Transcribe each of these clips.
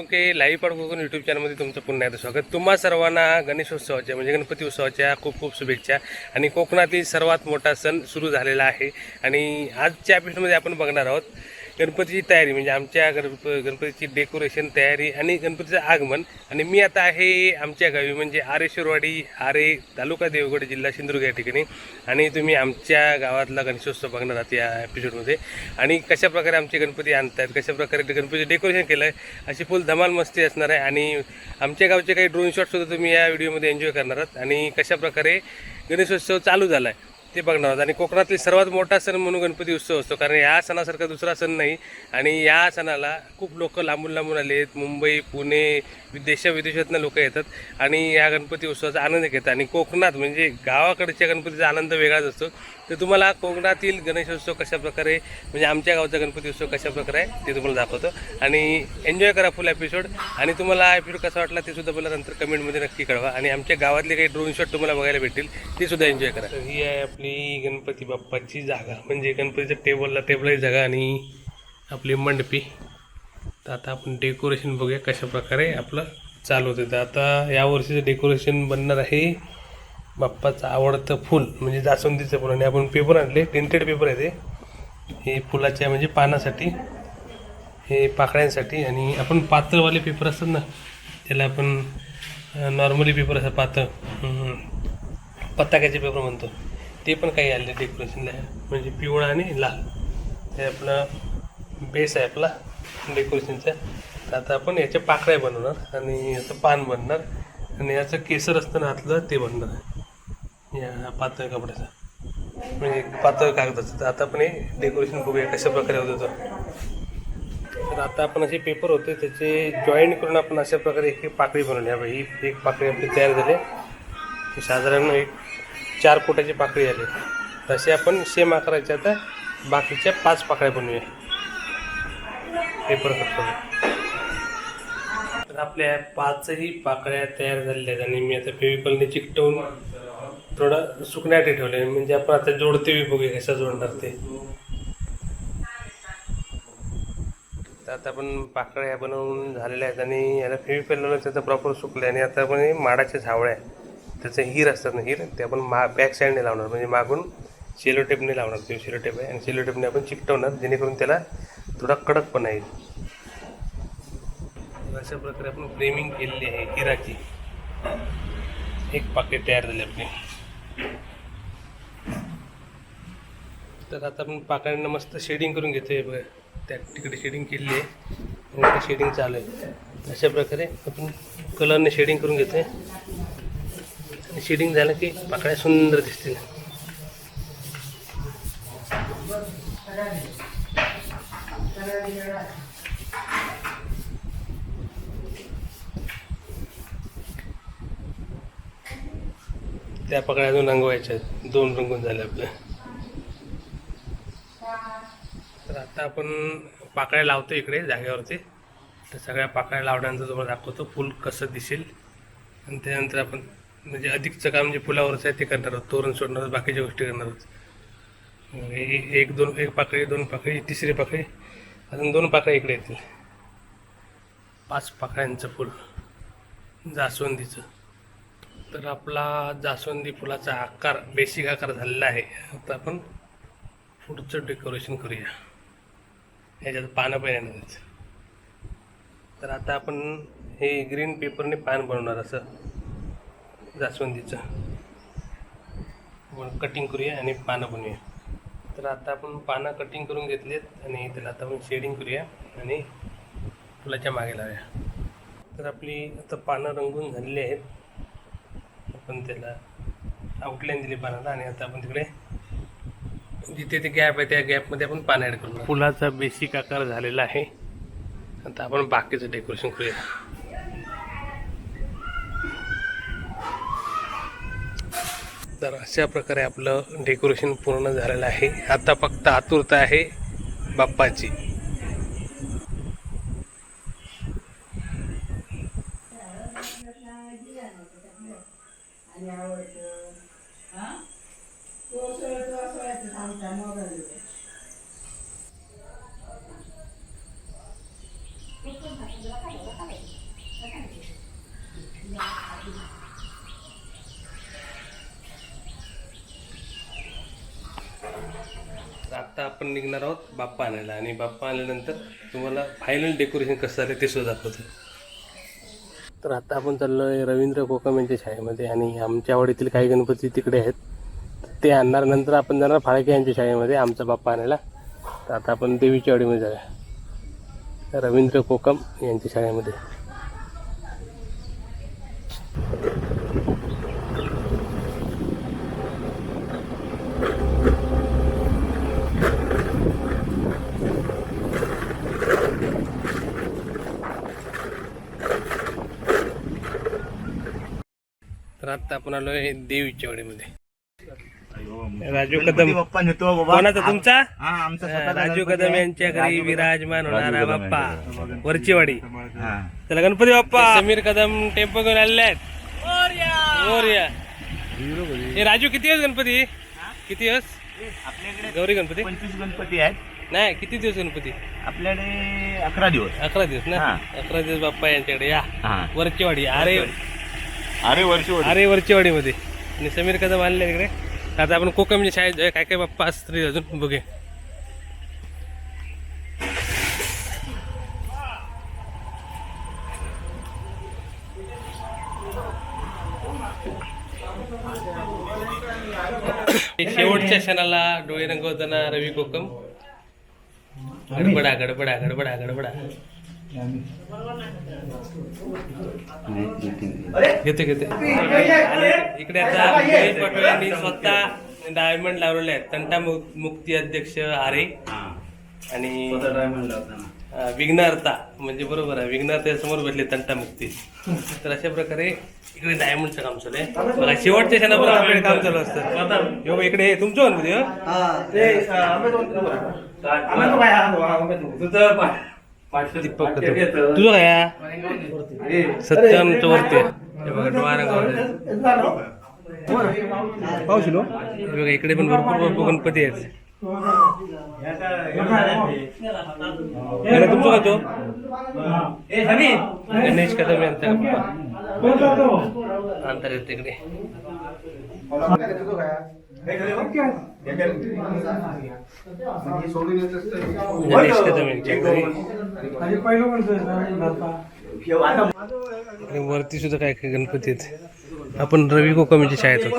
Salunke live पण Konkan YouTube चॅनलमध्ये तुमचं पुन्हा एकदा स्वागत. तुम्हा सर्वांना गणेशोत्सवाच्या म्हणजे गणपती उत्सवाच्या खूप खूप शुभेच्छा. आणि कोकणातील सर्वात मोठा सण सुरू झालेला आहे. आणि आजच्या एपिसोडमध्ये आपण बघणार आहोत गणपतीची तयारी म्हणजे आमच्या गणप गणपतीची डेकोरेशन तयारी आणि गणपतीचं आगमन. आणि मी आता आहे आमच्या गावी म्हणजे आरेश्वरवाडी आरे तालुका देवगड जिल्हा सिंधुदुर्ग या ठिकाणी. आणि तुम्ही आमच्या गावातला गणेशोत्सव बघणार आहात या एपिसोडमध्ये आणि कशा प्रकारे आमचे गणपती आणतात कशा प्रकारे गणपतीचं डेकोरेशन केलं आहे अशी फुल धमाल मस्ती असणार आहे. आणि आमच्या गावचे काही ड्रोन शॉटसुद्धा तुम्ही या व्हिडिओमध्ये एन्जॉय करणार आहात. आणि कशा प्रकारे गणेशोत्सव चालू झाला आहे ते बघणार आहोत आणि कोकणातील सर्वात मोठा सण म्हणून गणपती उत्सव असतो. कारण या सणासारखा दुसरा सण नाही. आणि या सणाला खूप लोक लांबून लांबून आले आहेत मुंबई पुणे देशाविदेशातनं लोक येतात आणि या गणपती उत्सवाचा आनंद घेतात. आणि कोकणात म्हणजे गावाकडच्या गणपतीचा आनंद वेगळाच असतो. तर तुम्हाला कोकणातील गणेशोत्सव कशाप्रकारे म्हणजे आमच्या गावचा गणपती उत्सव कशा प्रकारे आहे ते तुम्हाला दाखवतो. आणि एन्जॉय करा फुल एपिसोड. आणि तुम्हाला एपिसोड कसा वाटला ते सुद्धा मला नंतर कमेंटमध्ये नक्की कळवा. आणि आमच्या गावातले काही ड्रोन शॉट तुम्हाला बघायला भेटतील ते सुद्धा एन्जॉय करा. ही आहे आपली गणपती बाप्पाची जागा. म्हणजे गणपतीच्या टेबलला टेबलही जागा आणि आपली मंडपी. तर आता आपण डेकोरेशन बघूया कशा प्रकारे आपलं चालू होतं. तर आता यावर्षीचं डेकोरेशन बनणार आहे बाप्पाचं आवडतं फूल म्हणजे जास्वंदीचं फुल. आणि आपण पेपर आणले टिंटेड पेपर आहे ते. हे फुलाच्या म्हणजे पानासाठी हे पाकळ्यांसाठी. आणि आपण पातळवाले पेपर असतात ना त्याला आपण नॉर्मली पेपर असतात पातळ पताक्याचे पेपर म्हणतो. ते पण काही आले डेकोरेशनला म्हणजे पिवळा आणि लाल. हे आपला बेस आहे आपला. डेकोरेशनच्या तर आता आपण याच्या पाकळ्या बनवणार आणि याचं पान बनणार आणि याचं केसर असतं ना आतलं ते बनणार. या पातळ कपड्याचं. म्हणजे पातळ कागदाचं. तर आता आपण हे डेकोरेशन बघूया कशा प्रकारे होतं तर. आता आपण असे पेपर होते त्याचे जॉईंट करून आपण अशा प्रकारे एक पाकळी बनवली. आहे ही एक पाकळी आपली तयार झाली. साधारण एक चार फुटाची पाकळी आली. तसे आपण सेम आकाराच्या आता बाकीच्या पाच पाकळ्या बनवूया. पेपर करतो. तर आपल्या पाचही पाकळ्या तयार झालेल्या आहेत आणि मी आता फेविकॉलने चिकटवून थोडं सुकण्यासाठी ठेवले म्हणजे आपण आता जोडते बी बघूया कशा जोडणार ते. तर आता आपण पाकळ्या बनवून झालेल्या आहेत आणि याला फेविकॉल त्याचं प्रॉपर सुकलं आणि आता आपण माडाच्या झावळ्या त्याचं हिर असतात ना हिर ते आपण मा बॅक साईडने लावणार. म्हणजे मागून शेलो टेपने लावणार. ते शेलो टेप आहे आणि शेलो टेपने आपण चिकटवणार. जेणेकरून त्याला थोडा कडकपणा येईल. अशा प्रकारे आपण फ्रेमिंग केलेली आहे हिराची. एक पाकिट तयार झाले आपले. तर आता आपण पाकळ्यांना मस्त शेडिंग करून घेतोय बघा. त्या तिकडे शेडिंग केलेली आहे. आणि शेडिंग चालू आहे. अशा प्रकारे आपण कलरने शेडिंग करून घेतोय. आणि शेडिंग झालं की पाकळ्या सुंदर दिसतील. त्या पकड्या अजून रंगवायच्या आहेत. दोन रंगून झाले आपल्या तर आता आपण पाकळ्या लावतो इकडे जागेवरती. तर सगळ्या पाकळ्या लावण्याचं तुम्हाला दाखवतो फुल कसं दिसेल. आणि त्यानंतर आपण म्हणजे अधिकचं काम जे फुलावरचं आहे ते करणार आहोत. तोरण सोडणार आहोत बाकीच्या गोष्टी करणार आहोत. एक दोन एक पाकळी दोन पाकळी तिसरी पाकळी. अजून दोन पाकळ्या इकडे येतील. पाच पाकळ्यांचं फुल. जास्वंदीचं. तर आपला जास्वंदी फुलाचा आकार बेसिक आकार झालेला आहे. आता आपण पुढचं डेकोरेशन करूया. ह्याच्यात पानं पण येणार आहेत. तर आता आपण हे ग्रीन पेपरने पान बनवणार असं जास्वंदीचं. कटिंग करूया आणि पानं बनवूया. तर आता आपण पानं कटिंग करून घेतलीत आणि त्याला आता आपण शेडिंग करूया आणि फुलाच्या मागे लावूया. तर आपली आता पानं रंगून झालेली आहेत. आपण त्याला आउटलाईन दिली पाण्याला आणि आता आपण तिकडे जिथे ते गॅप आहे त्या गॅपमध्ये आपण पाणी ॲड करू फुलाचा बेसिक आकार झालेला आहे. आता आपण बाकीचं डेकोरेशन करूया. तर अशा प्रकारे आपलं डेकोरेशन पूर्ण झालेलं आहे. आता फक्त आतुरता आहे बाप्पाची तर आता आपण निघणार आहोत बाप्पा आणायला आणि बाप्पा आल्यानंतर तुम्हाला फायनल डेकोरेशन कसं झालं ते सुद्धा दाखवतो. तर आता आपण चाललो आहे रवींद्र कोकम यांच्या शाळेमध्ये आणि आमच्या आवडीतील काही गणपती तिकडे आहेत. ते आणणार नंतर आपण जाणार फाळके यांच्या शाळेमध्ये आमचा बाप्पा आणायला. तर आता आपण देवीच्या वाडीमध्ये जाऊया. रवींद्र कोकम यांच्या शाळेमध्ये. आता आपण आलो आहे देवीच्या वाडीमध्ये राजू कदम. कोणाचा तुमचा? राजू कदम. यांच्या घरी विराजमान होणारा बाप्पा वरचीवाडी. हा. चला गणपती बाप्पा. समीर कदम टेम्पो घेऊन आलेले आहेत. राजू किती दिवस गणपती? किती दिवस? आपल्याकडे गौरी गणपती? पंचवीस गणपती आहेत. नाही किती दिवस गणपती? आपल्याकडे अकरा दिवस. अकरा दिवस ना. अकरा दिवस बाप्पा यांच्याकडे या. वरचीवाडी. अरे अरे वर्ष अरे वरचीवाडी मध्ये आणि समीर कदम आलेले इकडे आता आपण कोकमच्या शाळेत जाऊया. काय काय बाप्पा असतात अजून? बघे शेवटच्या क्षणाला डोळे रंगवताना रवी कोकम. गडबडा गडबडा गडबडा गडबडा. घेते घेते. इकडे आता महेश यांनी स्वतः डायमंड लावलेले आहेत. तंटा मुक्ती अध्यक्ष आरे आणि अं, विघ्नहर्ता. म्हणजे बरोबर आहे. विघ्नहर्ता समोर भेटले तंटा मुक्ती. तर अशा प्रकारे इकडे डायमंडचं काम चालू आहे. बघा शेवटच्या क्षणावर आपल्याकडे काम चालू असतं. यो इकडे हे तुमचं गणपती हो? दीपक कदम. तुझं काय? सत्यम चौरते. हे बघा डोळा रंगावले. हे? बघा इकडे पण भरपूर भरपूर गणपती आहेत. तुमचं काय तो? गणेश कदम यांचा. अंतर येते म्हणजे. आणि वरती सुद्धा काय काय गणपती आहेत? आपण रवी कोकमच्या शाळेत होतो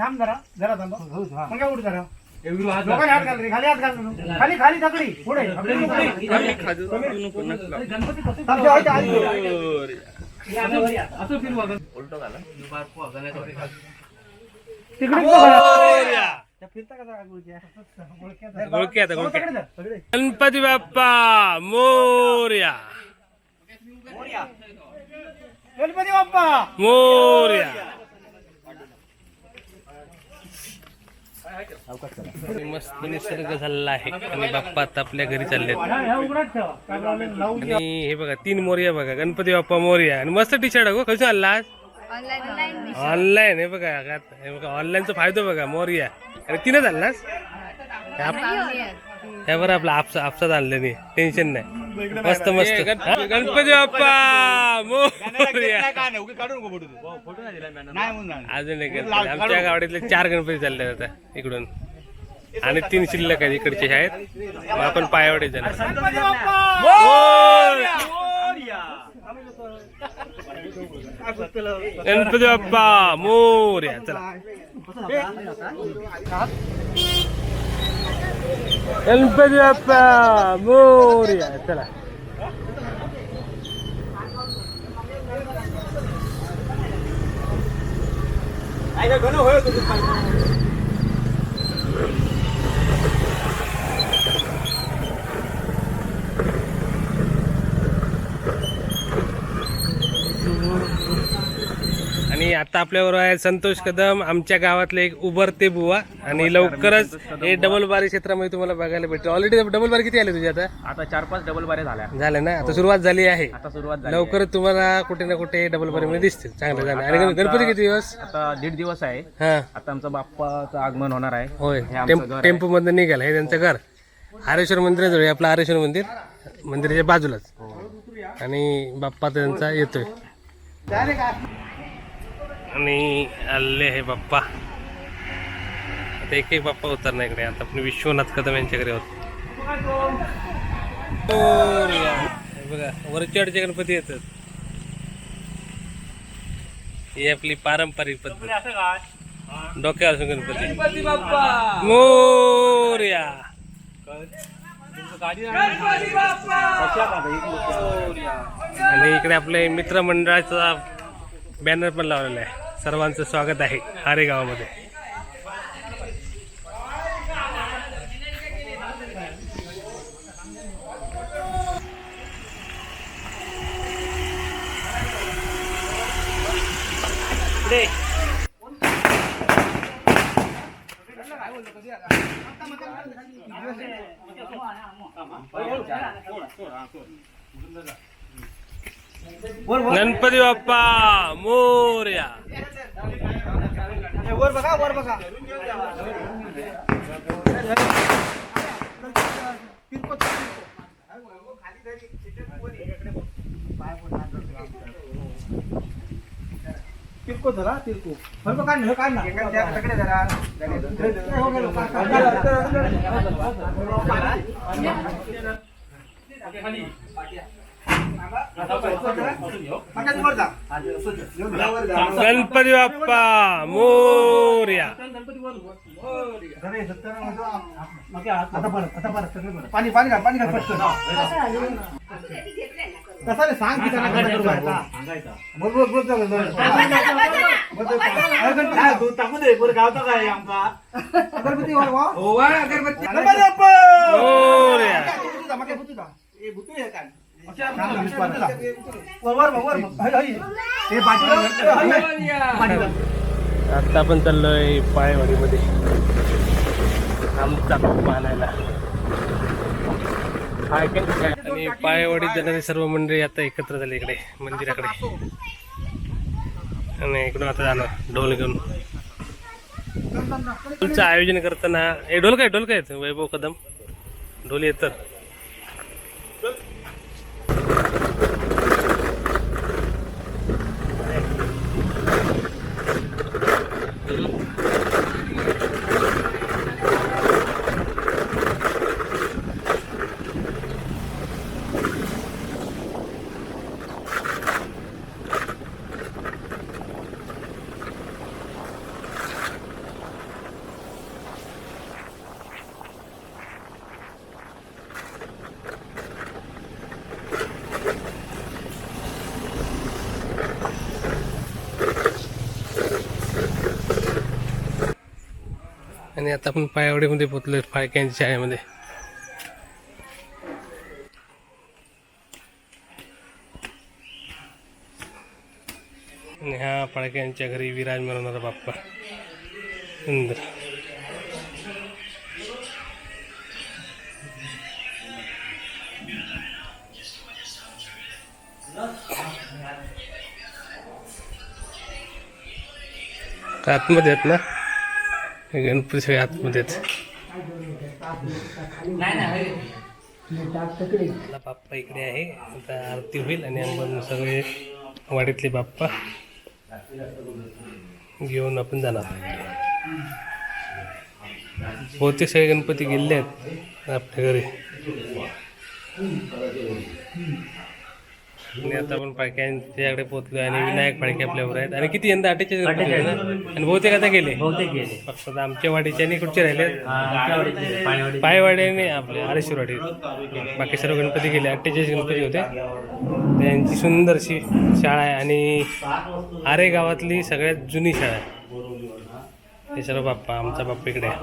थांब जरा, जरा थांब. मग उठ जरा. खाली हात घाल. खाली खाली पुढे. गणपती बाप्पा मोर्या. गणपती बाप्पा. मोर्या. मस्त निसर्ग झालेला आहे. आणि बाप्पा आता आपल्या घरी चालले. आणि हे बघा तीन मोर्या बघा. गणपती बाप्पा मोर्या. आणि मस्त टी शर्ट आहे कसं आणला ऑनलाईन ऑनलाईन हे बघा आता हे बघा ऑनलाईनचा फायदा बघा मोर्या. अरे तीनच आणलास त्यावर आपला आपसा आपसात आणलं नाही. टेन्शन नाही. मस्त मस्त. हा? गणपती बाप्पा मोर्या. अजून एक गणपती. आमच्या गावाडीतले चार गणपती चालले आता इकडून. आणि तीन शिल्लक आहेत इकडचे आहेत. मग आपण पायावडे जाणार. गणपती बाप्पा! मोरया! गणपती बाप्पा मोर्या. चला. गणपती बाप्पा मोर्या चला आणि आता आपल्याबरोबर आहे संतोष कदम आमच्या गावातले एक उभरते बुवा. आणि लवकरच हे डबल बारी क्षेत्रामध्ये तुम्हाला बघायला भेटेल ऑलरेडी डबल बारी किती आले तुझ्या आता? आता चार पाच डबल बारे झाल्या. झालं ना? आता सुरुवात झाली आहे. आता सुरुवात झाली लवकरच तुम्हाला कुठे ना कुठे डबल बारी मध्ये दिसतील. चांगलं झालं. आणि गण- गणपती किती दिवस? आता दीड दिवस आहे. हा. आता आमचं बाप्पाचं आगमन होणार आहे. होय. हे आमचं घर आहे. टेम्पो मधून निघाल हे त्यांचं घर. हरेश्वर मंदिराजवळ आहे. आपलं हरेश्वर मंदिर. मंदिराच्या बाजूलाच. आणि बाप्पा त्यांचा येतोय. आणि आले हे बाप्पा. आता एक एक बाप्पा उतरणार इकडे. आता आपण विश्वनाथ कदम यांच्याकडे आहोत मोरया. हे बघा वरचडचे गणपती येतात. ही आपली पारंपरिक पद्धत. डोक्यावर असून गणपती. मोर्या आणि इकडे आपले मित्रमंडळाचा बॅनर पण लावलेला आहे. सर्वांचं स्वागत आहे हारे गावामध्ये. गणपती बाप्पा मोर्या वर बघा वर बघा तिरको धरा तिरको वर बघा काढ काढ ना तिकडे धरा गणपती बाप्पा मोर्या आता परत आता परत सगळं परत. पाणी पाणी घाल पाणी घाल पटकन कसं रे सांग की त्यांना कसं करू आता. बोल बोल बोल चालेल, बोल. बोल, बोल. अरे गणपती वर वा. गणपती बाप्पा! मोर्या मागे बुतू दा. ए, बुतू हे काय? सांग, वीस पार. वर वर वर वर. हई, हई. हे बाजूला. हई, हई. बाजूला. आता आपण चाललोय पायवाडीमध्ये आमचा आणायला आणि पायवाडीत जाणारी सर्व मंडळी आता एकत्र झाली इकडे मंदिराकडे आणि इकडून आता जाणार ढोल घेऊन ढोलचं आयोजन करताना हे ढोल काय ढोल काय आहेत? वैभव कदम ढोल येतात आणि आता आपण पायवाडीमध्ये पोचलो फाळक्यांच्या शाळेमध्ये. आणि हा फाळक्यांच्या घरी विराज मिळवणारा बाप्पा. इंद्र आतमध्ये आहेत ना? गणपती सगळे आतमध्ये आहेत. आपला बाप्पा इकडे आहे. आता आरती होईल आणि आपण सगळे वाडीतले बाप्पा घेऊन आपण जाणार. बहुतेक सगळे गणपती गेले आहेत आपल्या घरी. आणि आता आपण पाळक्यांच्याकडे पोहोचलो आणि विनायक पाळके आपल्यावर आहेत. आणि किती यंदा अठ्ठेचाळीस गणपती होते ना? आणि बहुतेक आता गेले. बहुतेक गेले. फक्त आमच्या वाडीचे आणि कुठचे राहिले? पायवाडी आणि आपले आरेश्वरवाडी. बाकी सर्व गणपती गेले. अठ्ठेचाळीस गणपती होते. त्यांची सुंदरशी शाळा आहे. आणि आरे गावातली सगळ्यात जुनी शाळा आहे. हे सर्व बाप्पा आमचा बाप्पा इकडे आहे.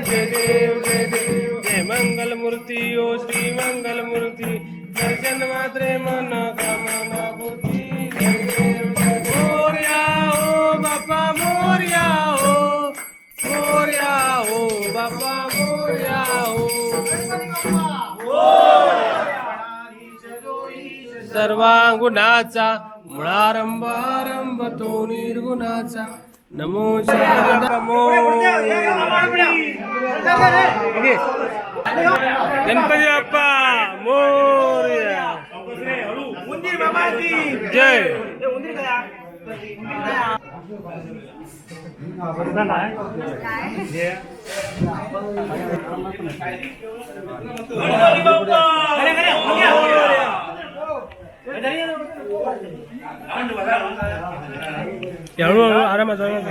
जय देव जय देव मात्रे मंगल ओ श्री मंगल मूर्ती दर्शन मात्रे मन कामना भूती मोर्या ओ बापा मोर्या ओ मोर्या ओ बापा मोर्या ओ सर्वा मुळारंभ आरंभ तो निर्गुणाचा नमो नमो गणपती बाप्पा मोरया जय हळूहळू आरामात आरामात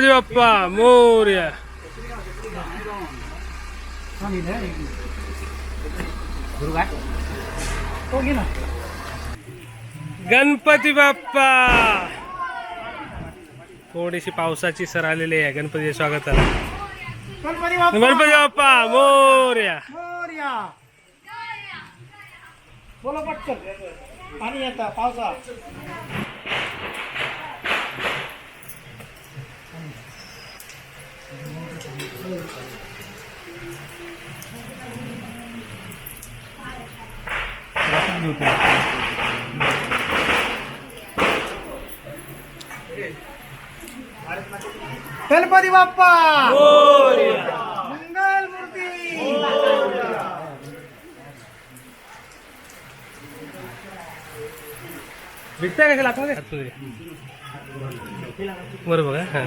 गणपती बाप्पा मोरया गणपती बाप्पा थोडीशी पावसाची सर आलेली आहे गणपतीच्या स्वागताला गणपती बाप्पा मोर्या बाप्पा बोला पटकन. पाणी येतं पावसा. गणपती बाप्पा! मंगल मूर्ती! भेटताय का. बरं बघा. हा.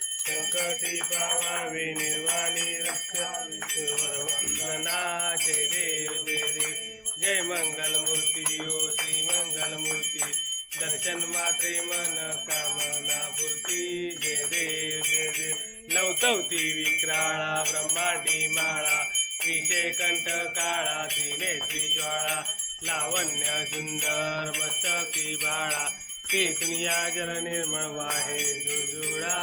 संकटी पावावे निर्वाणी रक्षना जय देव जय देव जय मंगल मूर्ती ओ श्री मंगल मूर्ती दर्शन मात्रे मन कामना पूर्ती जय देव जय देव लवतवती विक्राळा ब्रह्मांडी माळा विषय कंठ काळा त्रिनेत्री ज्वाळा लावण्य सुंदर मस्तकी बाळा केतनिया जल निर्मळ वाहे जुजुळा